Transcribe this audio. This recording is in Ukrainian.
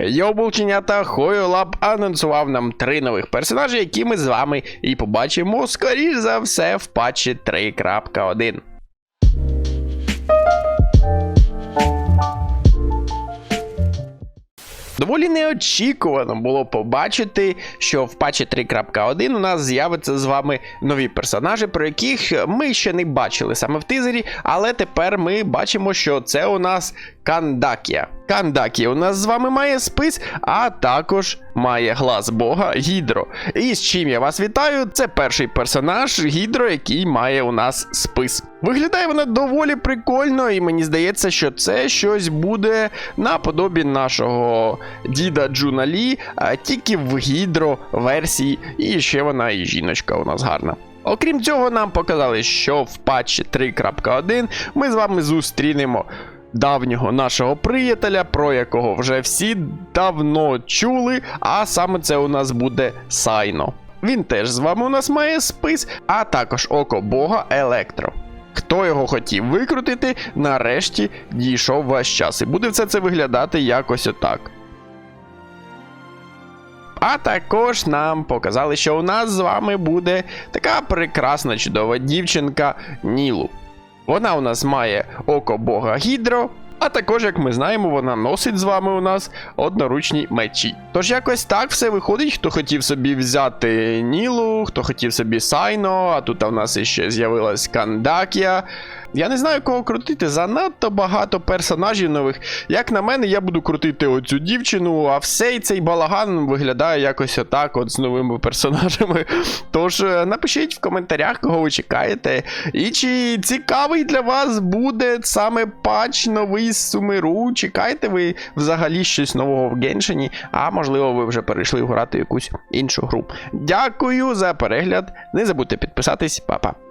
Йобулченята Хойолаб анонсував нам три нових персонажі, які ми з вами і побачимо, скоріш за все, в патчі 3.1. Доволі неочікувано було побачити, що в патчі 3.1 у нас з'являться з вами нові персонажі, про яких ми ще не бачили саме в тизері, але тепер ми бачимо, що це у нас Кандакія. Кандакія у нас з вами має спис, а також має глаз Бога Гідро. І з чим я вас вітаю, це перший персонаж Гідро, який має у нас спис. Виглядає вона доволі прикольно, і мені здається, що це щось буде наподобі нашого діда Джуна Лі, а тільки в гідро версії, і ще вона і жіночка у нас гарна. Окрім цього, нам показали, що в патчі 3.1 ми з вами зустрінемо давнього нашого приятеля, про якого вже всі давно чули, а саме це у нас буде Сайно. Він теж з вами у нас має спис, а також око Бога Електро. Хто його хотів викрутити, нарешті дійшов ваш час. І буде все це виглядати якось отак. А також нам показали, що у нас з вами буде така прекрасна чудова дівчинка Нілу. Вона у нас має око Бога Гідро. А також, як ми знаємо, вона носить з вами у нас одноручні мечі. Тож якось так все виходить, хто хотів собі взяти Нілу, хто хотів собі Сайно, а тут у нас іще з'явилась Кандакія. Я не знаю, кого крутити, занадто багато персонажів нових. Як на мене, я буду крутити оцю дівчину, а всей цей балаган виглядає якось отак, от з новими персонажами. Тож е, напишіть в коментарях, кого ви чекаєте. І чи цікавий для вас буде саме патч новий з Сумиру? Чекаєте ви взагалі щось нового в Геншині? А можливо, ви вже перейшли грати якусь іншу гру. Дякую за перегляд. Не забудьте підписатись, Па-па.